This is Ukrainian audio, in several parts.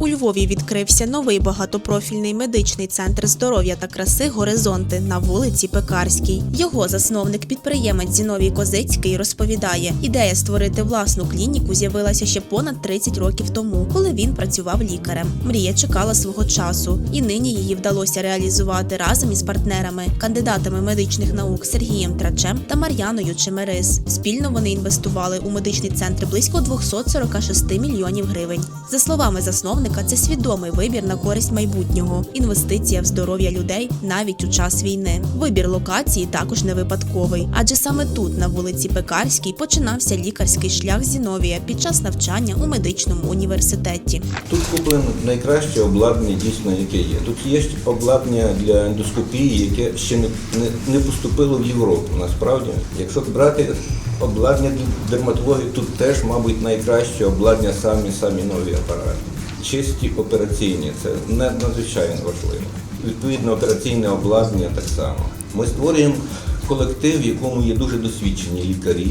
У Львові відкрився новий багатопрофільний медичний центр здоров'я та краси Горизонти на вулиці Пекарській. Його засновник підприємець Зіновій Козицький розповідає, ідея створити власну клініку з'явилася ще понад 30 років тому, коли він працював лікарем. Мрія чекала свого часу, і нині її вдалося реалізувати разом із партнерами, кандидатами медичних наук Сергієм Трачем та Мар'яною Чемерис. Спільно вони інвестували у медичний центр близько 246 мільйонів гривень. За словами засновника, це свідомий вибір на користь майбутнього, інвестиція в здоров'я людей навіть у час війни. Вибір локації також не випадковий, адже саме тут, на вулиці Пекарській, починався лікарський шлях Зіновія під час навчання у медичному університеті. Тут куплено найкраще обладнання, дійсно, яке є. Тут є обладнання для ендоскопії, яке ще не, не, поступило в Європу. Насправді, якщо брати обладнання дерматології, тут теж, мабуть, найкраще обладнання самі самі нові апарати. Чисті операційні, це надзвичайно важливо. Відповідно, операційне обладнання так само. Ми створюємо колектив, в якому є дуже досвідчені лікарі,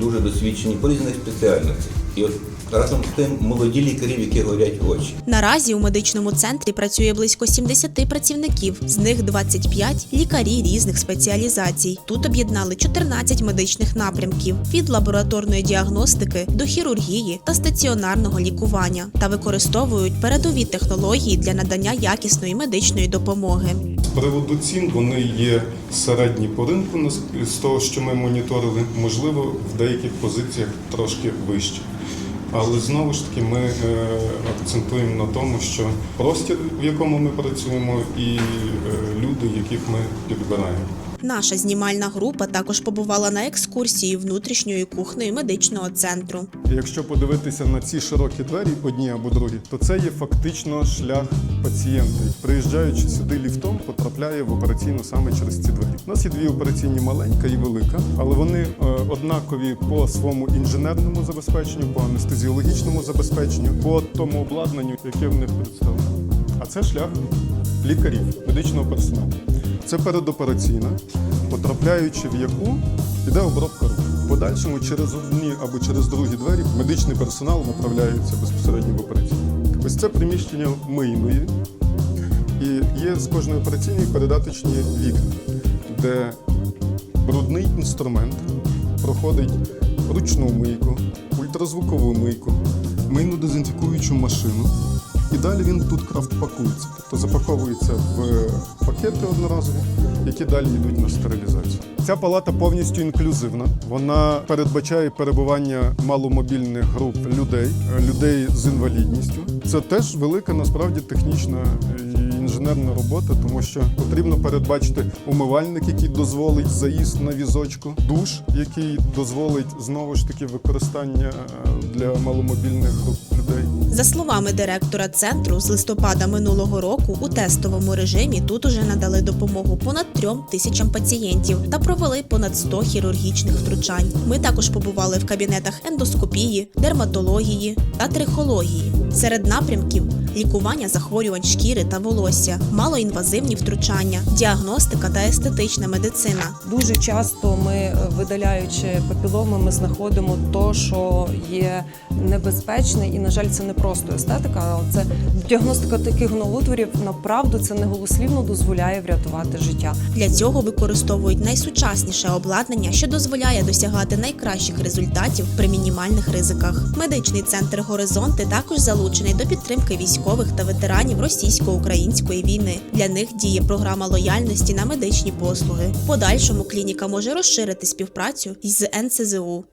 дуже досвідчені по різних спеціальностях. І от разом з тим молоді лікарі, які горять очі. Наразі у медичному центрі працює близько 70 працівників, з них 25 – лікарі різних спеціалізацій. Тут об'єднали 14 медичних напрямків від лабораторної діагностики до хірургії та стаціонарного лікування та використовують передові технології для надання якісної медичної допомоги. З приводу цін вони є середні по ринку з того, що ми моніторили, можливо, в деяких позиціях трошки вище. Але знову ж таки ми е, акцентуємо на тому, що простір, в якому ми працюємо, і е, люди, яких ми підбираємо. Наша знімальна група також побувала на екскурсії внутрішньою кухнею медичного центру. Якщо подивитися на ці широкі двері, одні або другі, то це є фактично шлях пацієнта. Приїжджаючи сюди ліфтом, потрапляє в операційну саме через ці двері. У нас є дві операційні маленька і велика, але вони е, однакові по своєму інженерному забезпеченню, по анестезіологічному забезпеченню, по тому обладнанню, яке в них представлено. А це шлях лікарів, медичного персоналу. Це передопераційна, потрапляючи в яку йде обробка рук. Подальшому через одні або через другі двері медичний персонал направляється безпосередньо в операційну. Ось це приміщення мийної, і є з кожної операційної передаточні вікна, де брудний інструмент проходить ручну мийку, ультразвукову мийку, мийну дезінфікуючу машину. І далі він тут крафт-пакується, тобто запаковується в пакети одноразові, які далі йдуть на стерилізацію. Ця палата повністю інклюзивна. Вона передбачає перебування маломобільних груп людей, людей з інвалідністю. Це теж велика насправді технічна інженерна робота, тому що потрібно передбачити умивальник, який дозволить заїзд на візочку, душ, який дозволить знову ж таки використання е, для маломобільних груп. За словами директора центру, з листопада минулого року у тестовому режимі тут уже надали допомогу понад трьом тисячам пацієнтів та провели понад 100 хірургічних втручань. Ми також побували в кабінетах ендоскопії, дерматології та трихології. Серед напрямків лікування захворювань шкіри та волосся, малоінвазивні втручання, діагностика та естетична медицина. Дуже часто ми, е, видаляючи папіломи, ми знаходимо то, що є небезпечне, і на жаль, це не просто естетика, але це діагностика таких новоутворів. Направду це неголослівно дозволяє врятувати життя. Для цього використовують найсучасніше обладнання, що дозволяє досягати найкращих результатів при мінімальних ризиках. Медичний центр Горизонти також залучений до підтримки військових та ветеранів російсько-української війни. Для них діє програма лояльності на медичні послуги. В подальшому клініка може розширити співпрацю із НСЗУ.